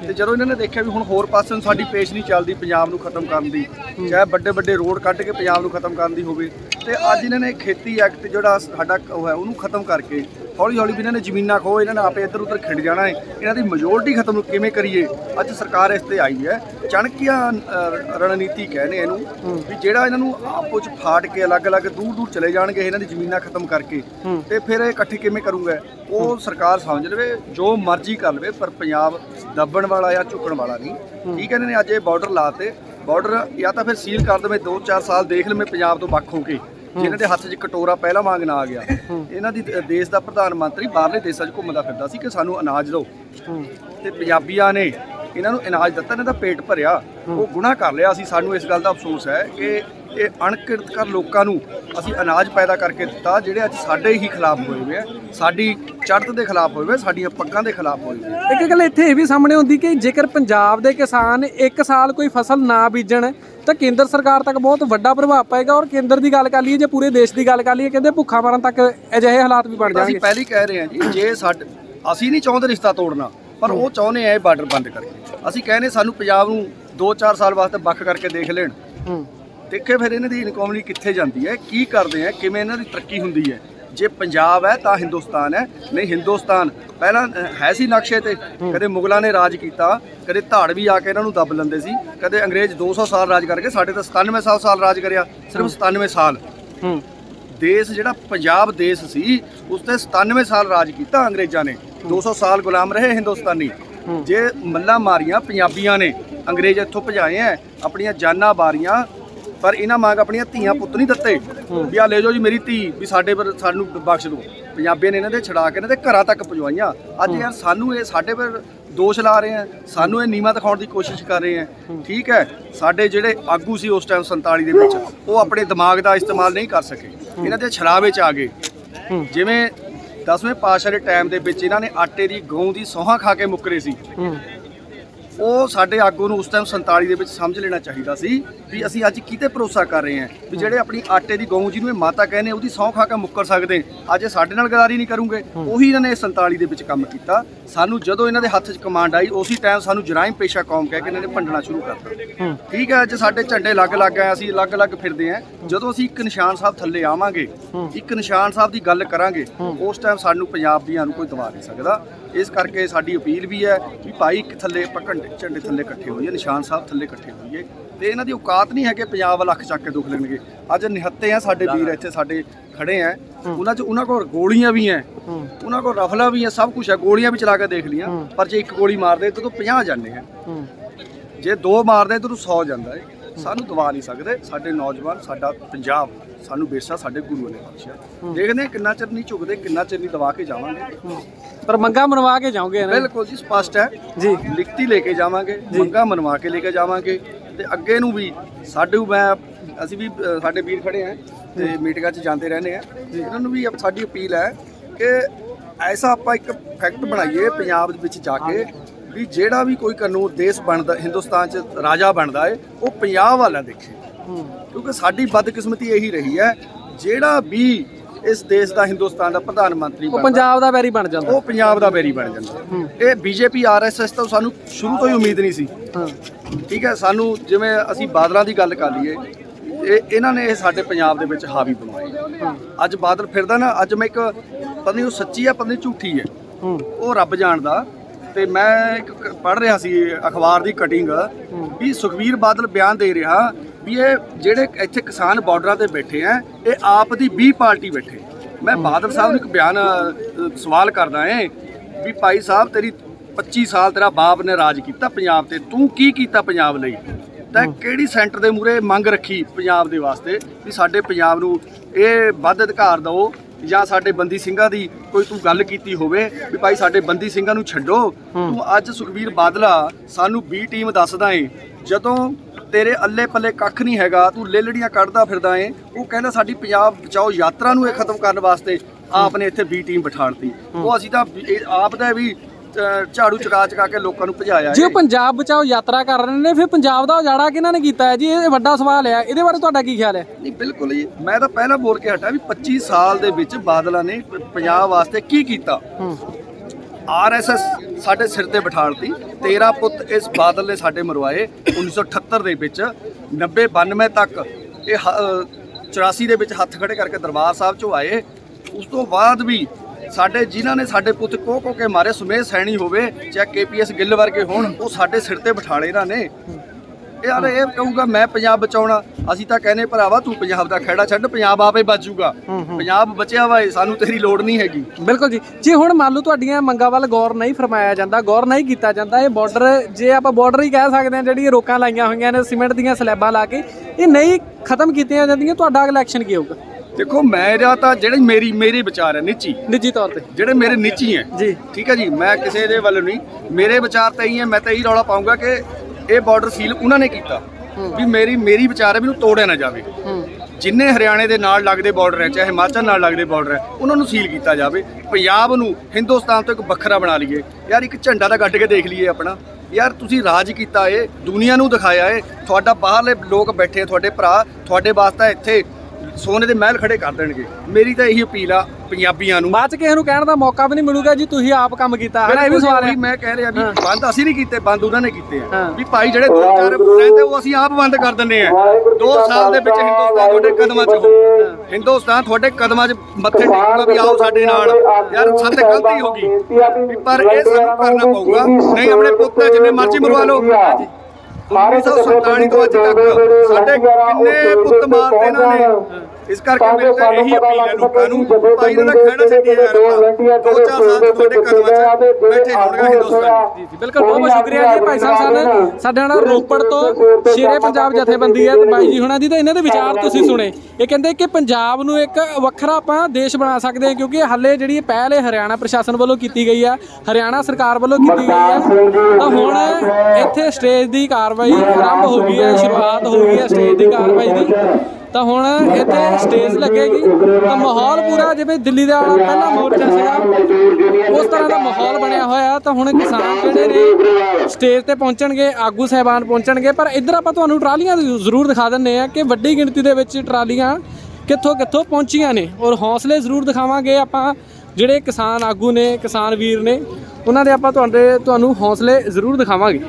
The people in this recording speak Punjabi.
ਤੇ ਜਦੋਂ ਇਹਨਾਂ ਨੇ ਦੇਖਿਆ ਵੀ ਹੁਣ ਹੋਰ ਪਾਸੇ ਨੂੰ ਸਾਡੀ ਪੇਸ਼ ਨਹੀਂ ਚੱਲਦੀ ਪੰਜਾਬ ਨੂੰ ਖਤਮ ਕਰਨ ਦੀ, ਚਾਹੇ ਵੱਡੇ ਵੱਡੇ ਰੋਡ ਕੱਢ ਕੇ ਪੰਜਾਬ ਨੂੰ ਖਤਮ ਕਰਨ ਦੀ ਹੋਵੇ, ਤੇ ਅੱਜ ਇਹਨਾਂ ਨੇ ਖੇਤੀ ਐਕਟ ਜਿਹੜਾ ਸਾਡਾ ਉਹ ਹੈ, ਉਹਨੂੰ ਖਤਮ ਕਰਕੇ ਹੌਲੀ ਹੌਲੀ ਵੀ ਇਹਨਾਂ ਨੇ ਜ਼ਮੀਨਾਂ ਖੋ ਇਹਨਾਂ ਨੇ ਆਪੇ ਇੱਧਰ ਉੱਧਰ ਖਿੰਡ ਜਾਣਾ ਹੈ। ਇਹਨਾਂ ਦੀ ਮੈਜੋਰਟੀ ਖਤਮ ਕਿਵੇਂ ਕਰੀਏ? ਅੱਜ ਸਰਕਾਰ ਇਸ ਤੇ ਆਈ ਹੈ। ਚਾਣਕੀਆ ਰਣਨੀਤੀ ਕਹਿੰਦੇ ਇਹਨੂੰ ਵੀ ਜਿਹੜਾ ਇਹਨਾਂ ਨੂੰ ਆਪੋ ਚ ਫਾੜ ਕੇ ਅਲੱਗ-ਅਲੱਗ ਦੂਰ-ਦੂਰ ਚਲੇ ਜਾਣਗੇ ਇਹਨਾਂ ਦੀ ਜ਼ਮੀਨਾਂ ਖਤਮ ਕਰਕੇ ਤੇ ਫਿਰ ਇਹ ਇਕੱਠੇ ਕਿਵੇਂ ਕਰੂਗਾ? ਉਹ ਸਰਕਾਰ ਸਮਝ ਲਵੇ ਜੋ ਮਰਜ਼ੀ ਕਰ ਲਵੇ ਪਰ ਪੰਜਾਬ ਦੱਬਣ ਵਾਲਾ ਜਾਂ ਝੁਕਣ ਵਾਲਾ ਨਹੀਂ। ਠੀਕ ਹੈ ਇਹਨਾਂ ਨੇ ਅੱਜ ਇਹ ਬਾਰਡਰ ਲਾਤੇ। ਬਾਰਡਰ ਜਾਂ ਤਾਂ ਫਿਰ ਸੀਲ ਕਰ ਦੇਵੇ 2-4 ਸਾਲ ਦੇਖ ਲਵੇਂ ਪੰਜਾਬ ਤੋਂ ਵੱਖ ਹੋ ਕੇ। ਜਿਨ੍ਹਾਂ ਦੇ ਹੱਥ 'ਚ ਕਟੋਰਾ ਪਹਿਲਾਂ ਵਾਂਗ ਨਾ ਆ ਗਿਆ। ਇਹਨਾਂ ਦੀ ਦੇਸ਼ ਦਾ ਪ੍ਰਧਾਨ ਮੰਤਰੀ ਬਾਹਰਲੇ ਦੇਸ਼ਾਂ 'ਚ ਘੁੰਮਦਾ ਫਿਰਦਾ ਸੀ ਕਿ ਸਾਨੂੰ ਅਨਾਜ ਦਿਓ। ਤੇ ਪੰਜਾਬੀਆਂ ਨੇ ਇਹਨਾਂ ਨੂੰ ਅਨਾਜ ਦਿੱਤਾ ਇਹਨਾਂ ਦਾ ਪੇਟ ਭਰਿਆ। ਉਹ ਗੁਨਾਹ ਕਰ ਲਿਆ ਸੀ। ਸਾਨੂੰ ਇਸ ਗੱਲ ਦਾ ਅਫਸੋਸ ਹੈ ਕਿ ਇਹ ਅਣਕਿਰਤ ਕਰ ਲੋਕਾਂ ਨੂੰ ਅਸੀਂ ਅਨਾਜ ਪੈਦਾ ਕਰਕੇ ਦਿੱਤਾ ਜਿਹੜੇ ਅੱਜ ਸਾਡੇ ਹੀ ਖਿਲਾਫ ਹੋਏ ਹੋਏ ਆ। ਸਾਡੀ ਚੜ੍ਹਤ ਦੇ ਖਿਲਾਫ ਹੋਏ ਹੋਏ ਸਾਡੀਆਂ ਪੱਗਾਂ ਦੇ ਖਿਲਾਫ ਹੋਏ ਹੋਏ ਆ। ਇੱਕ ਗੱਲ ਇੱਥੇ ਇਹ ਵੀ ਸਾਹਮਣੇ ਹੁੰਦੀ ਕਿ ਜੇਕਰ ਪੰਜਾਬ ਦੇ ਕਿਸਾਨ ਇੱਕ ਸਾਲ ਕੋਈ ਫਸਲ ਨਾ ਬੀਜਣ ਤਾਂ ਕੇਂਦਰ ਸਰਕਾਰ ਤੱਕ ਬਹੁਤ ਵੱਡਾ ਪ੍ਰਭਾਵ ਪਏਗਾ। ਔਰ ਕੇਂਦਰ ਦੀ ਗੱਲ ਕਰ ਲਈਏ ਜੇ ਪੂਰੇ ਦੇਸ਼ ਦੀ ਗੱਲ ਕਰ ਲਈਏ ਕਹਿੰਦੇ ਭੁੱਖਾ ਮਰਨ ਤੱਕ ਅਜਿਹੇ ਹਾਲਾਤ ਵੀ ਬਣ ਅਸੀਂ ਜਾਣਗੇ। ਪਹਿਲੀ ਕਹਿ ਰਹੇ ਹਾਂ ਜੀ ਜੇ ਸਾਡੇ ਅਸੀਂ ਨਹੀਂ ਚਾਹੁੰਦੇ ਰਿਸ਼ਤਾ ਤੋੜਨਾ ਪਰ ਉਹ ਚਾਹੁੰਦੇ ਆ ਇਹ ਬਾਰਡਰ ਬੰਦ ਕਰਕੇ। ਅਸੀਂ ਕਹਿੰਦੇ ਸਾਨੂੰ ਪੰਜਾਬ ਨੂੰ 2-4 ਸਾਲ ਵਾਸਤੇ ਵੱਖ ਕਰਕੇ ਦੇਖ ਲੈਣ। ਹੂੰ। ਦੇਖੇ ਫਿਰ ਇਹਨਾਂ ਦੀ ਇਨਕੋਨਮੀ ਕਿੱਥੇ ਜਾਂਦੀ ਹੈ ਕੀ ਕਰਦੇ ਆ ਕਿਵੇਂ ਇਹਨਾਂ ਦੀ ਤਰੱਕੀ ਹੁੰਦੀ ਹੈ। ਜੇ ਪੰਜਾਬ ਹੈ ਤਾਂ ਹਿੰਦੁਸਤਾਨ ਹੈ ਨਹੀਂ ਹਿੰਦੁਸਤਾਨ ਪਹਿਲਾਂ ਹੈ ਸੀ ਨਕਸ਼ੇ ਤੇ। ਕਦੇ ਮੁਗਲਾਂ ਨੇ ਰਾਜ ਕੀਤਾ ਕਦੇ ਧਾੜਵੀ ਆ ਕੇ ਇਹਨਾਂ ਨੂੰ ਦੱਬ ਲੈਂਦੇ ਸੀ। ਕਦੇ ਅੰਗਰੇਜ਼ 200 ਸਾਲ ਰਾਜ ਕਰਕੇ ਸਾਡੇ ਤਾਂ 97 ਸਾਲ ਸਾਲ ਰਾਜ ਕਰਿਆ ਸਿਰਫ 97 ਸਾਲ। ਹੂੰ। ਦੇਸ਼ ਜਿਹੜਾ ਪੰਜਾਬ ਦੇਸ਼ ਸੀ ਉਸ ਤੇ 97 ਸਾਲ ਰਾਜ ਕੀਤਾ ਅੰਗਰੇਜ਼ਾਂ ਨੇ। 200 ਸਾਲ ਗੁਲਾਮ ਰਹੇ ਹਿੰਦੁਸਤਾਨੀ। ਜੇ ਮੱਲਾ ਮਾਰੀਆਂ ਪੰਜਾਬੀਆਂ ਨੇ ਅੰਗਰੇਜ਼ ਇੱਥੋਂ ਭਜਾਏ ਐ ਆਪਣੀਆਂ ਜਾਨਾਂ ਬਾਰੀਆਂ ਪਰ ਇਹਨਾਂ ਮੰਗ ਆਪਣੀਆਂ ਧੀਆਂ ਪੁੱਤ ਨਹੀਂ ਦਿੱਤੇ। ਵੀ ਆ ਲੈ ਜਾਓ ਜੀ ਮੇਰੀ ਧੀ, ਵੀ ਸਾਡੇ ਪਰ ਸਾਨੂੰ ਬਖਸ਼ ਦਿਓ। ਪੰਜਾਬੀਆਂ ਨੇ ਇਹਨਾਂ ਦੇ ਛੜਾ ਕੇ ਇਹਨਾਂ ਦੇ ਘਰਾਂ ਤੱਕ ਪਹੁੰਚਾਈਆਂ। ਅੱਜ ਯਾਰ ਸਾਨੂੰ ਇਹ ਸਾਡੇ ਪਰ ਦੋਸ਼ ਲਾ ਰਹੇ ਆ। ਸਾਨੂੰ ਇਹ ਨੀਮਾ ਦਿਖਾਉਣ ਦੀ ਕੋਸ਼ਿਸ਼ ਕਰ ਰਹੇ ਆ। ਠੀਕ ਹੈ, ਸਾਡੇ ਜਿਹੜੇ ਆਗੂ ਸੀ ਉਸ ਟਾਈਮ 47 ਦੇ ਵਿੱਚ, ਉਹ ਆਪਣੇ ਦਿਮਾਗ ਦਾ ਇਸਤੇਮਾਲ ਨਹੀਂ ਕਰ ਸਕੇ। ਇਹਨਾਂ ਦੇ ਛੜਾਵੇ ਚ ਆ ਗਏ। ਜਿਵੇਂ 10ਵੇਂ ਪਾਤਸ਼ਾਹ ਦੇ ਟਾਈਮ ਦੇ ਵਿੱਚ ਇਹਨਾਂ ਨੇ ਆਟੇ ਦੀ ਗਊ ਦੀ ਸੋਹਾਂ ਖਾ ਕੇ ਮੁੱਕਰੇ ਸੀ। ਉਹ ਸਾਡੇ ਆਗੂ ਨੂੰ ਉਸ ਟਾਈਮ 47 ਦੇ ਵਿੱਚ ਸਮਝ ਲੈਣਾ ਚਾਹੀਦਾ ਸੀ ਵੀ ਅਸੀਂ ਅੱਜ ਕਿਤੇ ਭਰੋਸਾ ਕਰ ਰਹੇ ਹਾਂ ਵੀ ਜਿਹੜੇ ਆਪਣੀ ਆਟੇ ਦੀ ਗਊ ਜਿਹਨੂੰ ਇਹ ਮਾਤਾ ਕਹਿੰਦੇ ਉਹਦੀ ਸਹੁੰ ਖਾ ਕੇ ਮੁੱਕਰ ਸਕਦੇ। ਅੱਜ ਇਹ ਸਾਡੇ ਨਾਲ ਗਦਾਰੀ ਨਹੀਂ ਕਰੂਗੇ। ਉਹੀ ਇਹਨਾਂ ਨੇ 47 ਦੇ ਵਿੱਚ ਕੰਮ ਕੀਤਾ। ਸਾਨੂੰ ਜਦੋਂ ਇਹਨਾਂ ਦੇ ਹੱਥ 'ਚ ਕਮਾਂਡ ਆਈ ਉਸੇ ਟਾਈਮ ਸਾਨੂੰ ਜਰਾਇਮ ਪੇਸ਼ਾ ਕੌਮ ਕਹਿ ਕੇ ਇਹਨਾਂ ਨੇ ਭੰਡਣਾ ਸ਼ੁਰੂ ਕਰਤਾ। ਠੀਕ ਹੈ ਅੱਜ ਸਾਡੇ ਝੰਡੇ ਲੱਗ ਲੱਗ ਗਏ ਅਸੀਂ ਅਲੱਗ ਅਲੱਗ ਫਿਰਦੇ ਆਂ ਜਦੋਂ ਅਸੀਂ ਇੱਕ ਨਿਸ਼ਾਨ ਸਾਹਿਬ ਥੱਲੇ ਆਵਾਂਗੇ ਇੱਕ ਨਿਸ਼ਾਨ ਸਾਹਿਬ ਦੀ ਗੱਲ ਕਰਾਂਗੇ ਉਸ ਟਾਈਮ ਸਾਨੂੰ ਪੰਜਾਬੀਆਂ ਨੂੰ ਕੋਈ ਦਵਾ ਨਹੀਂ ਸਕਦਾ। ਇਸ ਕਰਕੇ ਸਾਡੀ ਅਪੀਲ ਵੀ ਹੈ ਵੀ ਭਾਈ ਇੱਕ ਥੱਲੇ ਘੰਟੇ ਝੰਡੇ ਥੱਲੇ ਇਕੱਠੇ ਹੋਈਏ ਨਿਸ਼ਾਨ ਸਾਹਿਬ ਥੱਲੇ ਇਕੱਠੇ ਹੋਈਏ ਤੇ ਇਹਨਾਂ ਦੀ ਔਕਾਤ ਨਹੀਂ ਹੈ ਕਿ ਪੰਜਾਬ ਵੱਲ ਅੱਖ ਚੱਕ ਕੇ ਦੁੱਖ ਲੈਣਗੇ। ਅੱਜ ਨਿਹੱਤੇ ਆ ਸਾਡੇ ਵੀਰ ਇੱਥੇ ਸਾਡੇ ਖੜੇ ਆ। ਉਹਨਾਂ 'ਚ ਉਹਨਾਂ ਕੋਲ ਗੋਲੀਆਂ ਵੀ ਐ। ਉਹਨਾਂ ਕੋਲ ਰਫਲਾ ਵੀ ਐ ਸਭ ਕੁਝ ਹੈ ਗੋਲੀਆਂ ਵੀ ਚਲਾ ਕੇ ਦੇਖ ਲੀਆਂ ਪਰ ਜੇ ਇੱਕ ਗੋਲੀ ਮਾਰਦੇ ਤਾਂ 50 ਜਾਂਦੇ ਆ। ਜੇ ਦੋ ਮਾਰਦੇ ਤਾਂ 100 ਜਾਂਦਾ ਹੈ ਸਾਨੂੰ ਦਵਾ ਨਹੀਂ ਸਕਦੇ। ਸਾਡੇ ਨੌਜਵਾਨ ਸਾਡਾ ਪੰਜਾਬ ਸਾਨੂੰ ਬੇਸਾ ਸਾਡੇ ਗੁਰੂ ਨੇ ਬਖਸ਼ਿਆ ਦੇਖਦੇ ਹਾਂ ਕਿੰਨਾ ਚਿਰ ਨਹੀਂ ਝੁਕਦੇ ਕਿੰਨਾ ਚਿਰ ਨਹੀਂ ਦਵਾ ਕੇ ਜਾਵਾਂਗੇ। ਪਰ ਮੰਗਾ ਮਨਵਾ ਕੇ ਜਾਓਗੇ ਨਾ। ਬਿਲਕੁਲ ਜੀ ਸਪਸ਼ਟ ਹੈ। ਜੀ। ਲਿਖਤੀ ਲੈ ਕੇ ਜਾਵਾਂਗੇ ਮੰਗਾ ਮਨਵਾ ਕੇ ਲੈ ਕੇ ਜਾਵਾਂਗੇ। ਤੇ ਅੱਗੇ ਨੂੰ ਵੀ ਸਾਡੇ ਮੈਂ ਅਸੀਂ ਵੀ ਸਾਡੇ ਵੀਰ ਖੜੇ ਆ ਤੇ ਮੀਟਿੰਗਾਂ 'ਚ ਜਾਂਦੇ ਰਹਿੰਦੇ ਆ। ਇਹਨਾਂ ਨੂੰ ਵੀ ਸਾਡੀ ਅਪੀਲ ਹੈ ਕਿ ਐਸਾ ਆਪਾਂ ਇੱਕ ਫੈਕਟ ਬਣਾਈਏ ਪੰਜਾਬ ਦੇ ਵਿੱਚ ਜਾ ਕੇ। ਵੀ ਜਿਹੜਾ ਵੀ ਕੋਈ ਕਾਨੂੰਨ ਦੇਸ਼ ਬਣਦਾ ਹਿੰਦੁਸਤਾਨ 'ਚ ਰਾਜਾ ਬਣਦਾ ਹੈ ਉਹ ਪੰਜਾਬ ਵਾਲਾ ਦੇਖੇ। ਹੂੰ ਕਿਉਂਕਿ ਸਾਡੀ ਬਦਕਿਸਮਤੀ ਇਹੀ ਰਹੀ ਹੈ ਜਿਹੜਾ ਵੀ ਇਸ ਦੇਸ਼ ਦਾ ਹਿੰਦੁਸਤਾਨ ਦਾ ਪ੍ਰਧਾਨ ਮੰਤਰੀ ਉਹ ਪੰਜਾਬ ਦਾ ਵੈਰੀ ਬਣ ਜਾਂਦਾ। ਉਹ ਪੰਜਾਬ ਦਾ ਬੇਰੀ ਬਣ ਜਾਂਦਾ। ਇਹ ਬੀਜੇਪੀ ਆਰਐਸਐਸ ਤੋਂ ਸਾਨੂੰ ਸ਼ੁਰੂ ਤੋਂ ਹੀ ਉਮੀਦ ਨਹੀਂ ਸੀ। ਹਾਂ। ਠੀਕ ਹੈ ਸਾਨੂੰ ਜਿਵੇਂ ਅਸੀਂ ਬਾਦਲਾਂ ਦੀ ਗੱਲ ਕਰ ਲਈਏ ਇਹ ਇਹਨਾਂ ਨੇ ਇਹ ਸਾਡੇ ਪੰਜਾਬ ਦੇ ਵਿੱਚ ਹਾਵੀ ਬਣਵਾਏ ਅੱਜ ਬਾਦਲ ਫਿਰਦਾ ਨਾ ਅੱਜ ਮੈਂ ਇੱਕ ਪਤਾ ਨਹੀਂ ਉਹ ਸੱਚੀ ਆ ਪਤਾ ਨਹੀਂ ਝੂਠੀ ਹੈ। ਹੂੰ। ਉਹ ਰੱਬ ਜਾਣਦਾ ਤੇ ਮੈਂ ਇੱਕ ਪੜ ਰਿਹਾ ਸੀ ਅਖਬਾਰ ਦੀ ਕਟਿੰਗ ਵੀ ਸੁਖਵੀਰ ਬਾਦਲ ਬਿਆਨ ਦੇ ਰਿਹਾ ਵੀ ਇਹ ਜਿਹੜੇ ਇੱਥੇ ਕਿਸਾਨ ਬਾਰਡਰਾਂ ਤੇ ਬੈਠੇ ਆ ਇਹ ਆਪ ਦੀ 20 ਪਾਰਟੀ ਬੈਠੇ। ਮੈਂ ਬਾਦਲ ਸਾਹਿਬ ਨੂੰ ਇੱਕ ਬਿਆਨ ਸਵਾਲ ਕਰਦਾ ਏ ਵੀ ਭਾਈ ਸਾਹਿਬ ਤੇਰੀ 25 ਸਾਲ ਤੇਰਾ ਬਾਪ ਨੇ ਰਾਜ ਕੀਤਾ ਪੰਜਾਬ ਤੇ ਤੂੰ ਕੀ ਕੀਤਾ ਪੰਜਾਬ ਲਈ? ਤਾਂ ਕਿਹੜੀ ਸੈਂਟਰ ਦੇ ਮੂਰੇ ਮੰਗ ਰੱਖੀ ਪੰਜਾਬ ਦੇ ਵਾਸਤੇ ਵੀ ਸਾਡੇ ਪੰਜਾਬ ਨੂੰ ਇਹ ਵੱਧ ਅਧਿਕਾਰ ਦਿਓ ਜਾਂ ਸਾਡੇ ਬੰਦੀ ਸਿੰਘਾਂ ਦੀ ਕੋਈ ਤੂੰ ਗੱਲ ਕੀਤੀ ਹੋਵੇ ਵੀ ਭਾਈ ਸਾਡੇ ਬੰਦੀ ਸਿੰਘਾਂ ਨੂੰ ਛੱਡੋ ਤੂੰ ਅੱਜ ਸੁਖਵੀਰ ਬਾਦਲਾ ਸਾਨੂੰ ਬੀ ਟੀਮ ਦੱਸਦਾ ਏ ਜਦੋਂ ਤੇਰੇ ਅੱਲੇ ਪੱਲੇ ਕੱਖ ਨਹੀਂ ਹੈਗਾ ਤੂੰ ਲੇਲੜੀਆਂ ਕੱਢਦਾ ਫਿਰਦਾ ਏ ਉਹ ਕਹਿੰਦਾ ਸਾਡੀ ਪੰਜਾਬ ਬਚਾਓ ਯਾਤਰਾ ਨੂੰ ਇਹ ਖਤਮ ਕਰਨ ਵਾਸਤੇ ਆਪ ਨੇ ਇੱਥੇ ਬੀ ਟੀਮ ਬਿਠਾੜਤੀ ਉਹ ਅਸੀਂ ਤਾਂ ਆਪ ਦਾ ਵੀ ਝਾੜੂ ਚਕਾ ਚਕਾ ਕੇ ਲੋਕਾਂ ਨੂੰ ਭਜਾਇਆ ਜੇ ਉਹ ਪੰਜਾਬ ਬਚਾਓ ਯਾਤਰਾ ਕਰ ਰਹੇ ਨੇ ਫਿਰ ਪੰਜਾਬ ਦਾ ਉਜਾੜਾ ਕਿਹਨਾਂ ਨੇ ਕੀਤਾ ਹੈ? ਜੀ ਇਹ ਵੱਡਾ ਸਵਾਲ ਹੈ। ਇਹਦੇ ਬਾਰੇ ਤੁਹਾਡਾ ਕੀ ਖਿਆਲ ਹੈ? ਨਹੀਂ ਬਿਲਕੁਲ ਜੀ। ਮੈਂ ਤਾਂ ਪਹਿਲਾਂ ਬੋਲ ਕੇ ਹਟਾ ਵੀ 25 ਸਾਲ ਦੇ ਵਿੱਚ ਬਾਦਲਾਂ ਨੇ ਪ- ਪੰਜਾਬ ਵਾਸਤੇ ਕੀ ਕੀਤਾ? ਆਰਐਸਐਸ ਸਾਡੇ ਸਿਰ ਤੇ ਬਿਠਾਲਤੀ 13 ਪੁੱਤ ਇਸ ਬਾਦਲ ਨੇ ਸਾਡੇ ਮਰਵਾਏ 1978 ਦੇ ਵਿੱਚ। 90 92 ਤੱਕ ਇਹ ਹ- ਅ, 84 ਦੇ ਵਿੱਚ ਹੱਥ ਖੜੇ ਕਰਕੇ ਦਰਬਾਰ ਸਾਹਿਬ ਚੋਂ ਆਏ। ਉਸ ਤੋਂ ਬਾਅਦ ਵੀ ਸਾਡੇ ਜਿਨ੍ਹਾਂ ਨੇ ਸਾਡੇ ਪੁੱਤ ਕੋ ਕੋ ਕੇ ਮਾਰੇ ਸੁਮੇਧ ਸੈਣੀ ਹੋਵੇ ਚਾਹੇ ਕੇਪੀਐਸ ਗਿੱਲ ਵਰਗੇ ਹੋਣ ਉਹ ਸਾਡੇ ਸਿਰ ਤੇ ਬਿਠਾਲੇ ਇਹਨਾਂ ਨੇ। ਯਾਰ ਇਹ ਕਹੂਗਾ ਮੈਂ ਪੰਜਾਬ ਬਚਾਉਣਾ। ਅਸੀਂ ਤਾਂ ਕਹਿੰਦੇ ਭਰਾਵਾ ਤੂੰ ਪੰਜਾਬ ਦਾ ਖਹਿੜਾ ਛੱਡ ਪੰਜਾਬ ਆਪੇ ਬਚੂਗਾ। ਪੰਜਾਬ ਬਚਿਆ ਵਾ ਸਾਨੂੰ ਤੇਰੀ ਲੋੜ ਨਹੀਂ ਹੈਗੀ। ਬਿਲਕੁਲ ਜੀ। ਜੇ ਹੁਣ ਮੰਨ ਲਓ ਤੁਹਾਡੀਆਂ ਮੰਗਾਂ ਵੱਲ ਗੌਰ ਨਹੀਂ ਫਰਮਾਇਆ ਜਾਂਦਾ ਗੌਰ ਨਹੀਂ ਕੀਤਾ ਜਾਂਦਾ ਇਹ ਬਾਰਡਰ ਜੇ ਆਪਾਂ ਬਾਰਡਰ ਹੀ ਕਹਿ ਸਕਦੇ ਹਾਂ ਜਿਹੜੀਆਂ ਰੋਕਾਂ ਲਾਈਆਂ ਹੋਈਆਂ ਨੇ ਸੀਮੈਂਟ ਦੀਆਂ ਸਲੈਬਾਂ ਲਾ ਕੇ ਇਹ ਨਹੀਂ ਖਤਮ ਕੀਤੀਆਂ ਜਾਂਦੀਆਂ ਤੁਹਾਡਾ ਅਗਲਾ ਐਕਸ਼ਨ ਕੀ ਹੋਊਗਾ? ਦੇਖੋ ਮੇਰਾ ਤਾਂ ਜਿਹੜੀ ਮੇਰੀ ਮੇਰੇ ਵਿਚਾਰ ਹੈ ਨਿੱਚੀ ਨਿੱਜੀ ਤੌਰ ਤੇ। ਜਿਹੜੇ ਮੇਰੇ ਨਿੱਚੀ ਹੈ। ਜੀ। ਠੀਕ ਹੈ ਜੀ ਮੈਂ ਕਿਸੇ ਦੇ ਵੱਲ ਨਹੀਂ। ਮੇਰੇ ਵਿਚਾਰ ਤਾਂ ਇਹੀ ਹੈ ਮੈਂ ਤਾਂ ਇਹੀ ਰੌਲਾ ਪਾਉਂਗਾ ਕਿ ਇਹ ਬਾਰਡਰ ਸੀਲ ਉਹਨਾਂ ਨੇ ਕੀਤਾ। ਵੀ ਮੇਰੀ ਮੇਰੀ ਵਿਚਾਰ ਹੈ ਮੈਨੂੰ ਤੋੜਿਆ ਨਾ ਜਾਵੇ। ਜਿੰਨੇ ਹਰਿਆਣੇ ਦੇ ਨਾਲ ਲੱਗਦੇ ਬਾਰਡਰ ਹੈ ਚਾਹੇ ਹਿਮਾਚਲ ਨਾਲ ਲੱਗਦੇ ਬਾਰਡਰ ਹੈ ਉਹਨਾਂ ਨੂੰ ਸੀਲ ਕੀਤਾ ਜਾਵੇ। ਪੰਜਾਬ ਨੂੰ ਹਿੰਦੁਸਤਾਨ ਤੋਂ ਇੱਕ ਵੱਖਰਾ ਬਣਾ ਲਈਏ। ਯਾਰ ਇੱਕ ਝੰਡਾ ਤਾਂ ਗੱਡ ਕੇ ਦੇਖ ਲਈਏ ਆਪਣਾ। ਯਾਰ ਤੁਸੀਂ ਰਾਜ ਕੀਤਾ ਏ ਦੁਨੀਆ ਨੂੰ ਦਿਖਾਇਆ ਏ। ਤੁਹਾਡਾ ਬਾਹਰਲੇ ਲੋਕ ਬੈਠੇ ਤੁਹਾਡੇ ਭਰਾ ਤੁਹਾਡੇ ਵਾਸਤੇ ਇੱਥੇ ਸੋਨੇ ਦੇ ਮਹਿਲ ਖੜੇ ਕਰ ਦੇਣਗੇ। ਮੇਰੀ ਤਾਂ ਇਹੀ ਅਪੀਲ ਆ ਪੰਜਾਬੀਆਂ ਨੂੰ। ਬਾਅਦ ਚ ਕਿਸੇ ਨੂੰ ਕਹਿਣ ਦਾ ਮੌਕਾ ਵੀ ਨਹੀਂ ਮਿਲੂਗਾ ਜੀ ਤੁਸੀਂ ਆਪ ਕੰਮ ਕੀਤਾ। ਹੈ ਨਾ ਇਹ ਵੀ ਸਵਾਲ ਹੈ। ਮੈਂ ਕਹਿ ਰਿਹਾ ਵੀ ਬੰਦ ਅਸੀਂ ਨਹੀਂ ਕੀਤੇ ਬੰਦ ਉਹਨਾਂ ਨੇ ਕੀਤੇ ਆ। ਵੀ ਭਾਈ ਜਿਹੜੇ ਦੋ ਚਾਰ ਰਹਿੰਦੇ ਉਹ ਅਸੀਂ ਆਪ ਬੰਦ ਕਰ ਦਿੰਨੇ ਆ। ਦੋ ਸਾਲ ਦੇ ਵਿੱਚ ਹਿੰਦੁਸਤਾਨ ਤੁਹਾਡੇ ਕਦਮਾਂ 'ਚ ਹੋ ਹਿੰਦੁਸਤਾਨ ਤੁਹਾਡੇ ਕਦਮਾਂ 'ਚ ਮੱਥੇ ਟੇਕੂਗਾ ਵੀ ਆਓ ਸਾਡੇ ਨਾਲ। ਯਾਰ ਸਾਡੇ ਗਲਤੀ ਹੋ ਗਈ। ਪਰ ਇਹ ਸਾਨੂੰ ਕਰਨਾ ਪਊਗਾ। ਨਹੀਂ ਆਪਣੇ ਪੁੱਤ ਜਿੰਨੇ ਮਰਜ਼ੀ ਮਰਵਾ ਲਓ। 1947 ਤੋਂ ਅੱਜ ਤੱਕ ਸਾਡੇ ਕਿੰਨੇ ਪੁੱਤ ਮਾਰਤੇ ਇਹਨਾਂ ਨੇ? ਇਸ ਕਰਕੇ ਮੇਰੇ ਤਾਂ ਇਹੀ ਅਪੀਲ ਹੈ ਲੋਕਾਂ ਨੂੰ। ਭਾਈ ਇਹਨਾਂ ਦਾ ਖੜਾ ਛੱਡੀਏ ਯਾਰ। ਦੋ ਚਾਰ ਸਾਲ ਤੋਂ ਤੁਹਾਡੇ ਕਦਮਾਂ 'ਚ ਬੈਠੇ ਹੋਣਗੇ ਹਿੰਦੁਸਤਾਨ। ਜੀ ਜੀ ਬਿਲਕੁਲ ਬਹੁਤ ਬਹੁਤ ਸ਼ੁਕਰੀਆ ਜੀ ਭਾਈ ਸਾਹਿਬ ਸਾਨੂੰ ਸਾਡੇ ਨਾਲ। ਰੋਪੜ ਤੋਂ ਸ਼ੇਰੇ ਪੰਜਾਬ ਜਥੇਬੰਦੀ ਹੈ ਤੇ ਬਾਈ ਜੀ ਹੁਣਾਂ ਦੀ ਤਾਂ ਇਹਨਾਂ ਦੇ ਵਿਚਾਰ ਤੁਸੀਂ ਸੁਣੇ। ਇਹ ਕਹਿੰਦੇ ਕਿ ਪੰਜਾਬ ਨੂੰ ਇੱਕ ਵੱਖਰਾ ਆਪਾਂ ਦੇਸ਼ ਬਣਾ ਸਕਦੇ ਹਾਂ ਕਿਉਂਕਿ ਹਾਲੇ ਜਿਹੜੀ ਪਹਿਲ ਹੈ ਹਰਿਆਣਾ ਪ੍ਰਸ਼ਾਸਨ ਵੱਲੋਂ ਕੀਤੀ ਗਈ ਆ ਹਰਿਆਣਾ ਸਰਕਾਰ ਵੱਲੋਂ ਕੀਤੀ ਗਈ ਆ। ਤਾਂ ਹੁਣ ਇੱਥੇ ਸਟੇਜ ਦੀ ਕਾਰਵਾਈ ਆਰੰਭ ਹੋ ਗਈ ਹੈ ਸ਼ੁਰੂਆਤ ਹੋ ਗਈ ਹੈ ਸਟੇਜ ਦੀ ਕਾਰਵਾਈ ਦੀ। ਤਾਂ ਹੁਣ ਇੱਥੇ ਸਟੇਜ ਲੱਗੇਗੀ। ਤਾਂ ਮਾਹੌਲ ਪੂਰਾ ਜਿਵੇਂ ਦਿੱਲੀ ਦਾ ਪਹਿਲਾ ਮੋਰਚਾ ਸੀਗਾ ਉਸ ਤਰ੍ਹਾਂ ਦਾ ਮਾਹੌਲ ਬਣਿਆ ਹੋਇਆ। ਤਾਂ ਹੁਣ ਕਿਸਾਨ ਜਿਹੜੇ ਨੇ ਸਟੇਜ ਤੇ ਪਹੁੰਚਣਗੇ ਆਗੂ ਸਹਿਬਾਨ ਪਹੁੰਚਣਗੇ। ਪਰ ਇੱਧਰ ਆਪਾਂ ਤੁਹਾਨੂੰ ਟਰਾਲੀਆਂ ਜ਼ਰੂਰ ਦਿਖਾ ਦਿੰਨੇ ਆ ਕਿ ਵੱਡੀ ਗਿਣਤੀ ਦੇ ਵਿੱਚ ਟਰਾਲੀਆਂ ਕਿੱਥੋਂ ਕਿੱਥੋਂ ਪਹੁੰਚੀਆਂ ਨੇ। ਔਰ ਹੌਸਲੇ ਜ਼ਰੂਰ ਦਿਖਾਵਾਂਗੇ ਆਪਾਂ ਜਿਹੜੇ ਕਿਸਾਨ ਆਗੂ ਨੇ ਕਿਸਾਨ ਵੀਰ ਨੇ ਉਹਨਾਂ ਦੇ ਆਪਾਂ ਤੁਹਾਡੇ ਤੁਹਾਨੂੰ ਹੌਸਲੇ ਜ਼ਰੂਰ ਦਿਖਾਵਾਂਗੇ।